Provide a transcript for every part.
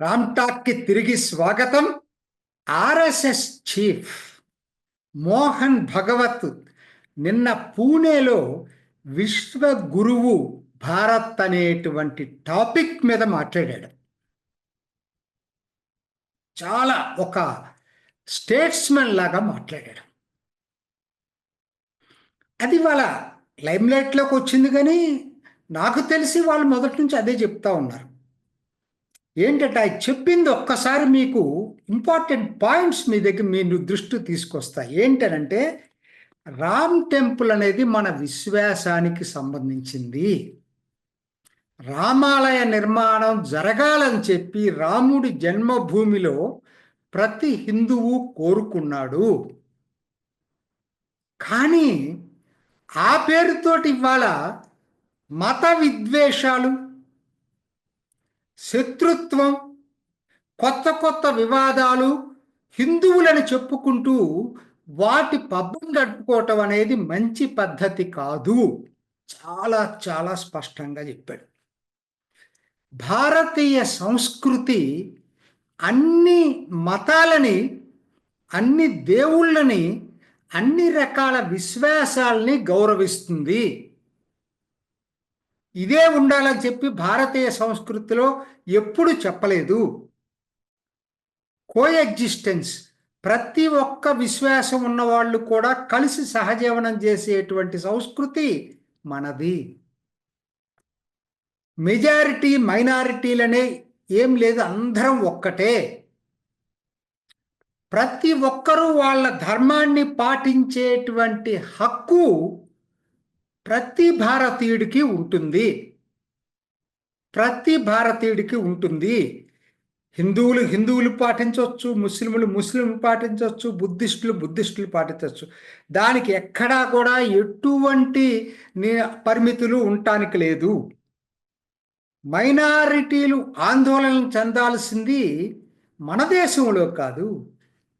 రామ్టాక్కి తిరిగి స్వాగతం. RSS chief Mohan Bhagwat నిన్న పూణేలో విశ్వ గురువు భారత్ అనేటువంటి టాపిక్ మీద మాట్లాడాడు. చాలా ఒక స్టేట్స్మెన్ లాగా మాట్లాడాడు. అది వాళ్ళ లైమ్లైట్లోకి వచ్చింది కానీ నాకు తెలిసి వాళ్ళు మొదటి నుంచి అదే చెప్తా ఉన్నారు. ఏంటంటే ఆయన చెప్పింది ఒక్కసారి మీకు ఇంపార్టెంట్ పాయింట్స్ మీ దగ్గర మీ దృష్టి తీసుకొస్తాయి. ఏంటనంటే రామ్ టెంపుల్ అనేది మన విశ్వాసానికి సంబంధించింది. రామాలయ నిర్మాణం జరగాలని చెప్పి రాముడి జన్మభూమిలో ప్రతి హిందువు కోరుకున్నాడు. కానీ ఆ పేరుతోటి ఇవాళ మత విద్వేషాలు శత్రుత్వం కొత్త కొత్త వివాదాలు హిందువులని చెప్పుకుంటూ వాటి పబ్బం గడుపుకోవటం అనేది మంచి పద్ధతి కాదు. చాలా చాలా స్పష్టంగా చెప్పాడు. భారతీయ సంస్కృతి అన్ని మతాలని అన్ని దేవుళ్ళని అన్ని రకాల విశ్వాసాలని గౌరవిస్తుంది. ఇదే ఉండాలని చెప్పి భారతీయ సంస్కృతిలో ఎప్పుడు చెప్పలేదు. కోఎగ్జిస్టెన్స్ ప్రతి ఒక్క విశ్వాసం ఉన్న వాళ్ళు కూడా కలిసి సహజీవనం చేసేటువంటి సంస్కృతి మనది. మెజారిటీ మైనారిటీలనే ఏం లేదు అందరం ఒక్కటే. ప్రతి ఒక్కరూ వాళ్ళ ధర్మాన్ని పాటించేటువంటి హక్కు ప్రతి భారతీయుడికి ఉంటుంది. ప్రతి భారతీయుడికి ఉంటుంది. హిందువులు హిందువులు పాటించవచ్చు ముస్లింలు ముస్లింలు పాటించవచ్చు బుద్ధిస్టులు బుద్ధిస్టులు పాటించవచ్చు. దానికి ఎక్కడా కూడా ఎటువంటి పరిమితులు ఉండటానికి లేదు. మైనారిటీలు ఆందోళన చెందాల్సింది మన దేశంలో కాదు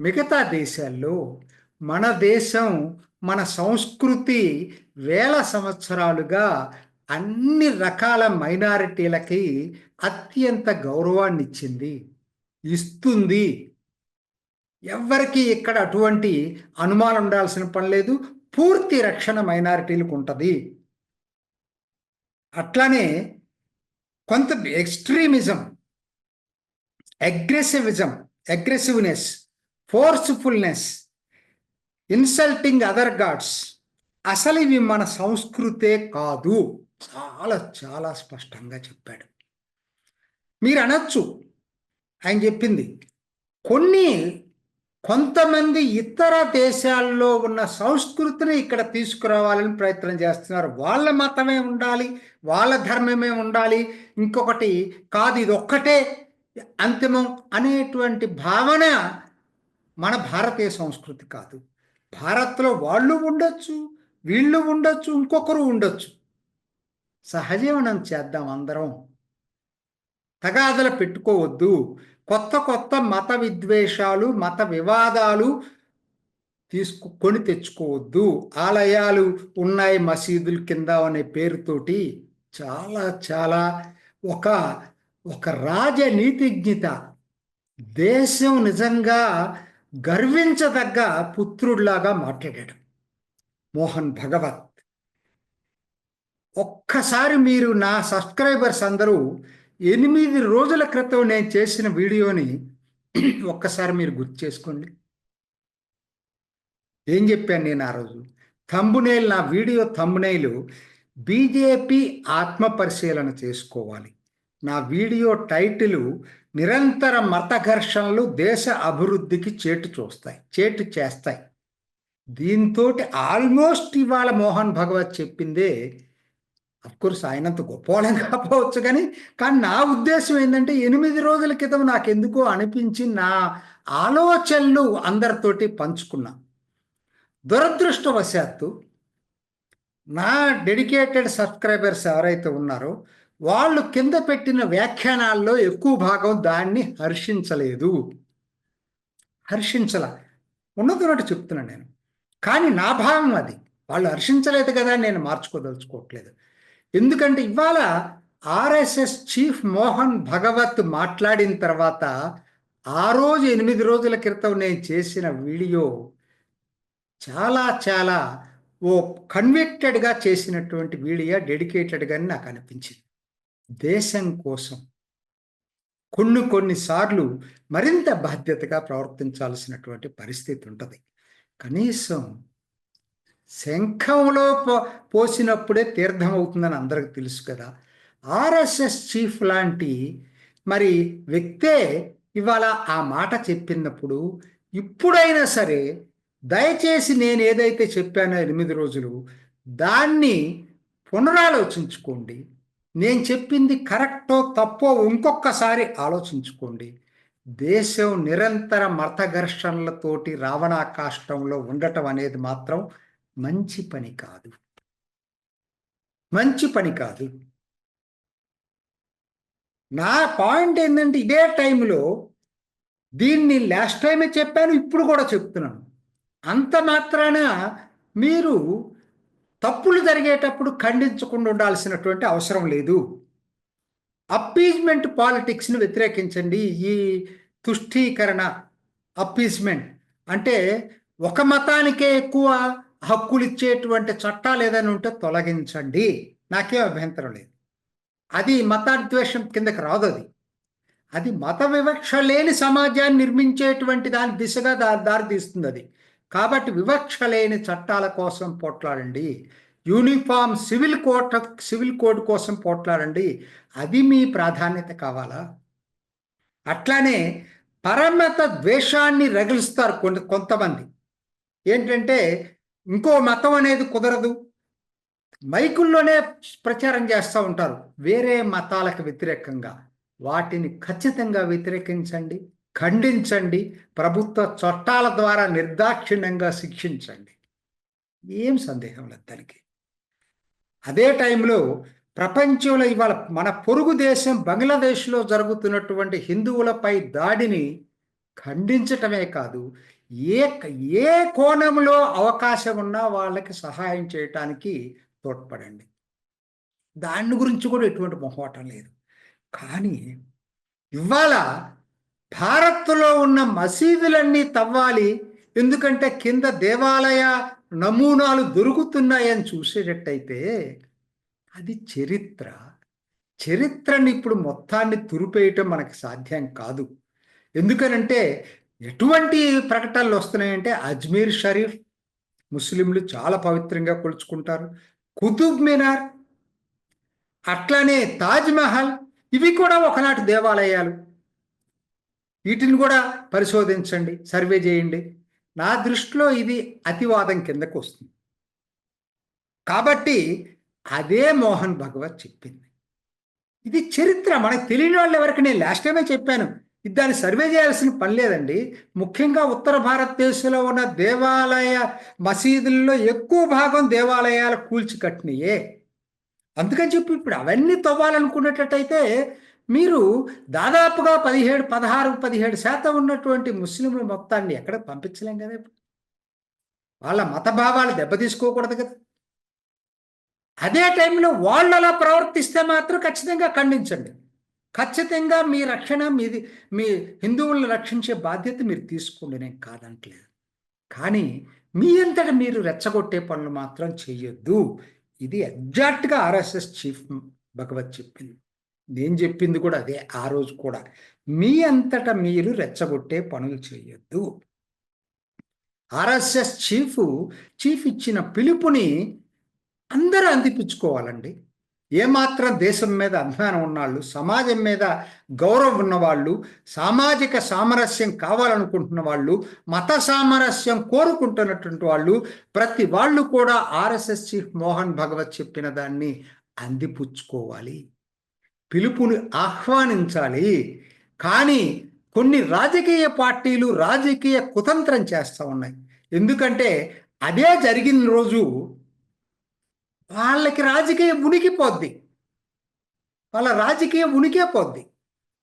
మిగతా దేశాల్లో. మన దేశం మన సంస్కృతి వేల సంవత్సరాలుగా అన్ని రకాల మైనారిటీలకి అత్యంత గౌరవాన్ని ఇచ్చింది ఇస్తుంది. ఎవరికి ఇక్కడ అటువంటి అనుమానం ఉండాల్సిన పని లేదు. పూర్తి రక్షణ మైనారిటీలకు ఉంటుంది. అట్లానే కొంత extremism aggressivism aggressiveness forcefulness insulting other gods. అసలు ఇవి మన సంస్కృతే కాదు. చాలా చాలా స్పష్టంగా చెప్పాడు. మీరు అనొచ్చు ఆయన చెప్పింది. కొన్ని కొంతమంది ఇతర దేశాల్లో ఉన్న సంస్కృతిని ఇక్కడ తీసుకురావాలని ప్రయత్నం చేస్తున్నారు. వాళ్ళ మతమే ఉండాలి వాళ్ళ ధర్మమే ఉండాలి. ఇంకొకటి కాదు ఇది ఒక్కటే అంతిమం అనేటువంటి భావన మన భారతీయ సంస్కృతి కాదు. భారత్లో వాళ్ళు ఉండొచ్చు వీళ్ళు ఉండొచ్చు ఇంకొకరు ఉండొచ్చు. సహజీవనం చేద్దాం అందరం. తగాదలు పెట్టుకోవద్దు. కొత్త కొత్త మత విద్వేషాలు మత వివాదాలు తీసుకొని తెచ్చుకోవద్దు. ఆలయాలు ఉన్నాయి మసీదుల కింద అనే పేరుతోటి చాలా చాలా ఒక ఒక రాజనీతిజ్ఞత. దేశం నిజంగా గర్వించదగ్గ పుత్రుడిలాగా మాట్లాడాడు మోహన్ భగవత్. ఒక్కసారి మీరు నా సబ్స్క్రైబర్స్ అందరూ ఎనిమిది రోజుల క్రితం నేను చేసిన వీడియోని ఒక్కసారి మీరు గుర్తు చేసుకోండి. ఏం చెప్పాను నేను ఆ రోజు? థంబునేల్ నా వీడియో థంబునేలు బీజేపీ ఆత్మ పరిశీలన చేసుకోవాలి. నా వీడియో టైటిల్ నిరంతర మత ఘర్షణలు దేశ అభివృద్ధికి చేటు చూస్తాయి చేటు చేస్తాయి. దీంతో ఆల్మోస్ట్ ఇవాళ మోహన్ భగవత్ చెప్పిందే అఫ్కోర్స్ ఆయనంత గొప్పవాళ్ళం కాకపోవచ్చు కానీ కానీ నా ఉద్దేశం ఏంటంటే ఎనిమిది రోజుల క్రితం నాకు ఎందుకో అనిపించి నా ఆలోచనలు అందరితోటి పంచుకున్నా. దురదృష్టవశాత్తు నా డెడికేటెడ్ సబ్స్క్రైబర్స్ ఎవరైతే ఉన్నారో వాళ్ళు కింద పెట్టిన వ్యాఖ్యానాల్లో ఎక్కువ భాగం దాన్ని హర్షించలేదు. హర్షించల. ఉన్నదన్నట్టు చెప్తున్నాను నేను. కానీ నా భావం అది. వాళ్ళు హర్షించలేదు కదా నేను మార్చుకోదలుచుకోవట్లేదు. ఎందుకంటే ఇవాళ ఆర్ఎస్ఎస్ చీఫ్ మోహన్ భగవత్ మాట్లాడిన తర్వాత ఆ రోజు ఎనిమిది రోజుల క్రితం నేను చేసిన వీడియో చాలా చాలా ఓ కన్విక్టెడ్గా చేసినటువంటి వీడియో డెడికేటెడ్గా నాకు అనిపించింది. దేశం కోసం కొన్ని కొన్నిసార్లు మరింత బాధ్యతగా ప్రవర్తించాల్సినటువంటి పరిస్థితి ఉంటుంది. కనీసం శంఖంలో పో పోసినప్పుడే తీర్థం అవుతుందని అందరికి తెలుసు కదా. ఆర్ఎస్ఎస్ చీఫ్ లాంటి మరి వ్యక్తే ఇవాళ ఆ మాట చెప్పినప్పుడు ఇప్పుడైనా సరే దయచేసి నేను ఏదైతే చెప్పానో ఎనిమిది రోజులు దాన్ని పునరాలోచించుకోండి. నేను చెప్పింది కరెక్టో తప్పో ఇంకొకసారి ఆలోచించుకోండి. దేశం నిరంతర మత ఘర్షణలతోటి రావణాకాష్టంలో ఉండటం అనేది మాత్రం మంచి పని కాదు. మంచి పని కాదు. నా పాయింట్ ఏంటంటే ఇదే టైంలో దీన్ని లాస్ట్ టైమే చెప్పాను ఇప్పుడు కూడా చెప్తున్నాను. అంత మాత్రాన మీరు తప్పులు జరిగేటప్పుడు ఖండించకుండా ఉండాల్సినటువంటి అవసరం లేదు. అప్పీజ్మెంట్ పాలిటిక్స్ని వ్యతిరేకించండి. ఈ తుష్టీకరణ అప్పీజ్మెంట్ అంటే ఒక మతానికే ఎక్కువ హక్కులు ఇచ్చేటువంటి చట్టాలు ఏదైనా ఉంటే తొలగించండి. నాకేం అభ్యంతరం లేదు. అది మతాద్వేషం కిందకి రాదు అది. అది మత వివక్ష లేని సమాజాన్ని నిర్మించేటువంటి దాని దిశగా దారి దారితీస్తుంది అది. కాబట్టి వివక్ష లేని చట్టాల కోసం పోట్లాడండి. Uniform civil code civil code కోసం పోట్లాడండి. అది మీ ప్రాధాన్యత కావాలా? అట్లానే పరమత ద్వేషాన్ని రగిలిస్తారు కొన్ని కొంతమంది. ఏంటంటే ఇంకో మతం అనేది కుదరదు. మైకుల్లోనే ప్రచారం చేస్తూ ఉంటారు. వేరే మతాలకు వ్యతిరేకంగా. వాటిని ఖచ్చితంగా వ్యతిరేకించండి. ఖండించండి. ప్రభుత్వ చట్టాల ద్వారా నిర్దాక్షిణ్యంగా శిక్షించండి. ఏం సందేహం లేదు దానికి. అదే టైంలో ప్రపంచంలో ఇవాళ మన పొరుగు దేశం బంగ్లాదేశ్లో జరుగుతున్నటువంటి హిందువులపై దాడిని ఖండించటమే కాదు ఏ ఏ కోణంలో అవకాశం ఉన్నా వాళ్ళకి సహాయం చేయటానికి తోడ్పడండి. దాని గురించి కూడా ఎటువంటి మొహమాటం లేదు. కానీ ఇవాళ భారత్లో ఉన్న మసీదులన్నీ తవ్వాలి ఎందుకంటే కింద దేవాలయ నమూనాలు దొరుకుతున్నాయని చూసేటట్టయితే అది చరిత్ర. చరిత్రని ఇప్పుడు మొత్తాన్ని తురిపేయటం మనకి సాధ్యం కాదు. ఎందుకనంటే ఎటువంటి ప్రకటనలు వస్తున్నాయంటే అజ్మీర్ షరీఫ్ ముస్లింలు చాలా పవిత్రంగా కొలుచుకుంటారు. కుతుబ్ మినార్ అట్లానే తాజ్ మహల్ ఇవి కూడా ఒకనాటి దేవాలయాలు. వీటిని కూడా పరిశోధించండి సర్వే చేయండి. నా దృష్టిలో ఇది అతివాదం కిందకు వస్తుంది. కాబట్టి అదే మోహన్ భగవత్ చెప్పింది. ఇది చరిత్ర. మనకు తెలియని వాళ్ళు ఎవరికి? నేను లాస్ట్ టైమే చెప్పాను. ఇది దాన్ని సర్వే చేయాల్సిన పని లేదండి. ముఖ్యంగా ఉత్తర భారతదేశంలో ఉన్న దేవాలయ మసీదుల్లో ఎక్కువ భాగం దేవాలయాలు కూల్చి కట్టినయే అందుకని చెప్పి ఇప్పుడు అవన్నీ తవ్వాలనుకునేటట్టయితే మీరు దాదాపుగా పదిహేడు పదహారు పదిహేడు శాతం ఉన్నటువంటి ముస్లింల మొత్తాన్ని ఎక్కడ పంపించలేం కదా ఇప్పుడు? వాళ్ళ మత భావాలు దెబ్బతీసుకోకూడదు కదా. అదే టైంలో వాళ్ళు అలా ప్రవర్తిస్తే మాత్రం ఖచ్చితంగా ఖండించండి. ఖచ్చితంగా మీ రక్షణ మీది మీ హిందువులను రక్షించే బాధ్యత మీరు తీసుకోండి. నేను కాదంటలేదు. కానీ మీ అంతటా మీరు రెచ్చగొట్టే పనులు మాత్రం చేయొద్దు. ఇది ఎగ్జాక్ట్గా ఆర్ఎస్ఎస్ చీఫ్ భగవత్ చెప్పింది. నేను చెప్పింది కూడా అదే ఆ రోజు కూడా. మీ అంతటా మీరు రెచ్చగొట్టే పనులు చేయొద్దు. ఆర్ఎస్ఎస్ చీఫ్ చీఫ్ ఇచ్చిన పిలుపుని అందరూ అందిపించుకోవాలండి ఏమాత్రం దేశం మీద అభిమానం ఉన్నవాళ్ళు సమాజం మీద గౌరవం ఉన్నవాళ్ళు సామాజిక సామరస్యం కావాలనుకుంటున్న వాళ్ళు మత సామరస్యం కోరుకుంటున్నటువంటి వాళ్ళు ప్రతి వాళ్ళు కూడా ఆర్ఎస్ఎస్ చీఫ్ మోహన్ భగవత్ చెప్పిన దాన్ని అందిపుచ్చుకోవాలి. పిలుపుని ఆహ్వానించాలి. కానీ కొన్ని రాజకీయ పార్టీలు రాజకీయ కుతంత్రం చేస్తూ ఉన్నాయి. ఎందుకంటే అదే జరిగిన రోజు వాళ్ళకి రాజకీయ ఉనికి పోద్ది వాళ్ళ రాజకీయ ఉనికే పోద్ది.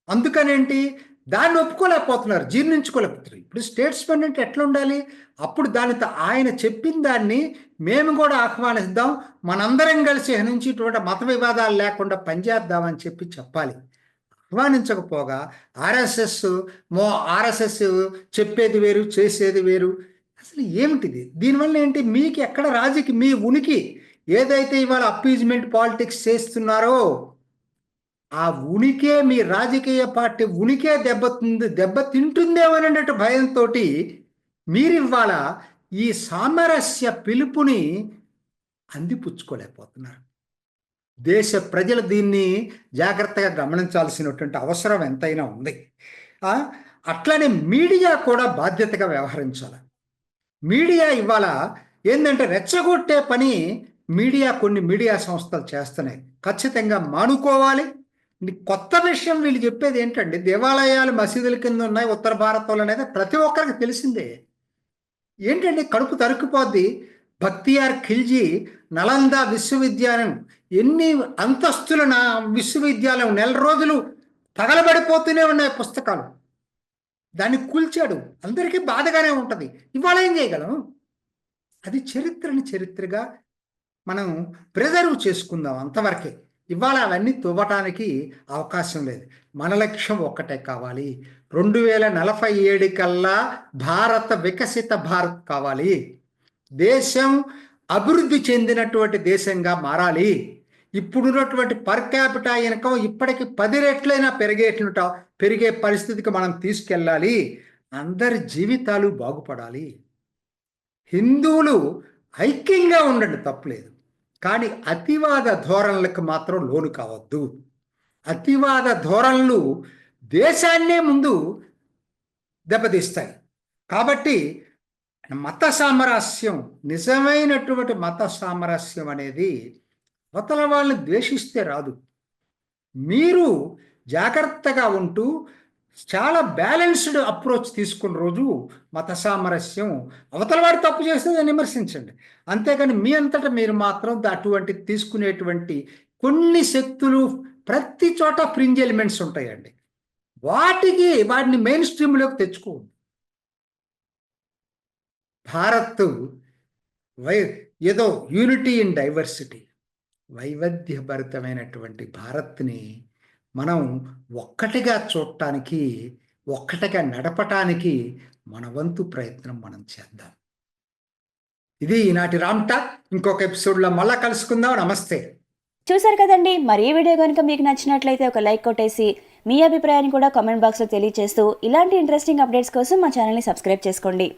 అందుకనేంటి? దాన్ని ఒప్పుకోలేకపోతున్నారు జీర్ణించుకోలేకపోతున్నారు. ఇప్పుడు స్టేట్స్మెన్ అంటే ఎట్లా ఉండాలి? అప్పుడు దానితో ఆయన చెప్పిన దాన్ని మేము కూడా ఆహ్వానిద్దాం మనందరం కలిసి హనించేటువంటి నుంచి ఇటువంటి మత వివాదాలు లేకుండా పనిచేద్దామని చెప్పి చెప్పాలి. ఆహ్వానించకపోగా ఆర్ఎస్ఎస్ మో ఆర్ఎస్ఎస్ చెప్పేది వేరు చేసేది వేరు. అసలు ఏమిటిది? దీనివల్ల ఏంటి? మీకు ఎక్కడ రాజకీయ మీ ఉనికి ఏదైతే ఇవాళ అప్పీజ్మెంట్ పాలిటిక్స్ చేస్తున్నారో ఆ ఉనికే మీ రాజకీయ పార్టీ ఉనికే దెబ్బతుంది దెబ్బతింటుందేమోనన్నట్టు భయంతో మీరు ఇవాళ ఈ సామరస్య పిలుపుని అందిపుచ్చుకోలేకపోతున్నారు. దేశ ప్రజలు దీన్ని జాగ్రత్తగా గమనించాల్సినటువంటి అవసరం ఎంతైనా ఉంది. అట్లనే మీడియా కూడా బాధ్యతగా వ్యవహరించాలి. మీడియా ఇవాళ ఏంటంటే రెచ్చగొట్టే పని మీడియా కొన్ని మీడియా సంస్థలు చేస్తున్నాయి. ఖచ్చితంగా మానుకోవాలి. కొత్త విషయం వీళ్ళు చెప్పేది ఏంటంటే దేవాలయాలు మసీదుల కింద ఉన్నాయి ఉత్తర భారతంలో అనేది ప్రతి ఒక్కరికి తెలిసిందే. ఏంటంటే కడుపు తరుక్కుపోద్ది. భక్తియార్ ఖిల్జీ నలంద విశ్వవిద్యాలయం ఎన్ని అంతస్తుల నా విశ్వవిద్యాలయం నెల రోజులు తగలబడిపోతూనే ఉన్నాయి పుస్తకాలు. దాన్ని కూల్చాడు. అందరికీ బాధగానే ఉంటుంది. ఇవాళ ఏం చేయగలం? అది చరిత్రని చరిత్రగా మనం ప్రిజర్వ్ చేసుకుందాం అంతవరకే. ఇవాళ అవన్నీ తువ్వటానికి అవకాశం లేదు. మన లక్ష్యం ఒక్కటే కావాలి. రెండు వేల నలభై ఏడు కల్లా భారత వికసిత భారత్ కావాలి. దేశం అభివృద్ధి చెందినటువంటి దేశంగా మారాలి. ఇప్పుడున్నటువంటి పర్ క్యాపిటా ఇన్కమ్ ఇప్పటికి పది రెట్లైనా పెరిగేట్లుట పెరిగే పరిస్థితికి మనం తీసుకెళ్ళాలి. అందరి జీవితాలు బాగుపడాలి. హిందువులు ఐక్యంగా ఉండండి తప్పులేదు. కానీ అతివాద ధోరణులకు మాత్రం లోను కావద్దు. అతివాద ధోరణులు దేశాన్నే ముందు దెబ్బతీస్తాయి. కాబట్టి మత సామరస్యం నిజమైనటువంటి మత సామరస్యం అనేది అవతల వాళ్ళని ద్వేషిస్తే రాదు. మీరు జాగ్రత్తగా ఉంటూ చాలా బ్యాలెన్స్డ్ అప్రోచ్ తీసుకున్న రోజు మత సామరస్యం అవతల వాడు తప్పు చేస్తే దాన్ని విమర్శించండి. అంతేకాని మీ అంతటా మీరు మాత్రం అటువంటి తీసుకునేటువంటి కొన్ని శక్తులు ప్రతి చోట ఫ్రింజ్ ఎలిమెంట్స్ ఉంటాయండి. వాటికి వాటిని మెయిన్ స్ట్రీమ్లోకి తెచ్చుకోండి భారత్ వై ఏదో యూనిటీ ఇన్ డైవర్సిటీ. వైవిధ్యభరితమైనటువంటి భారత్ని మనం ఒక్కటిగా చూడటానికి ఒక్కటిగా నడపటానికి మన వంతు ప్రయత్నం మనం చేద్దాం. ఇది ఈనాటి రామ్ ఇంకొక ఎపిసోడ్లో మళ్ళా కలుసుకుందాం. నమస్తే. చూసారు కదండి. మరి ఈ వీడియో కనుక మీకు నచ్చినట్లయితే ఒక లైక్ కొట్టేసి మీ అభిప్రాయాన్ని కూడా కామెంట్ బాక్స్లో తెలియజేస్తూ ఇలాంటి ఇంట్రెస్టింగ్ అప్డేట్స్ కోసం మా ఛానల్ని సబ్స్క్రైబ్ చేసుకోండి.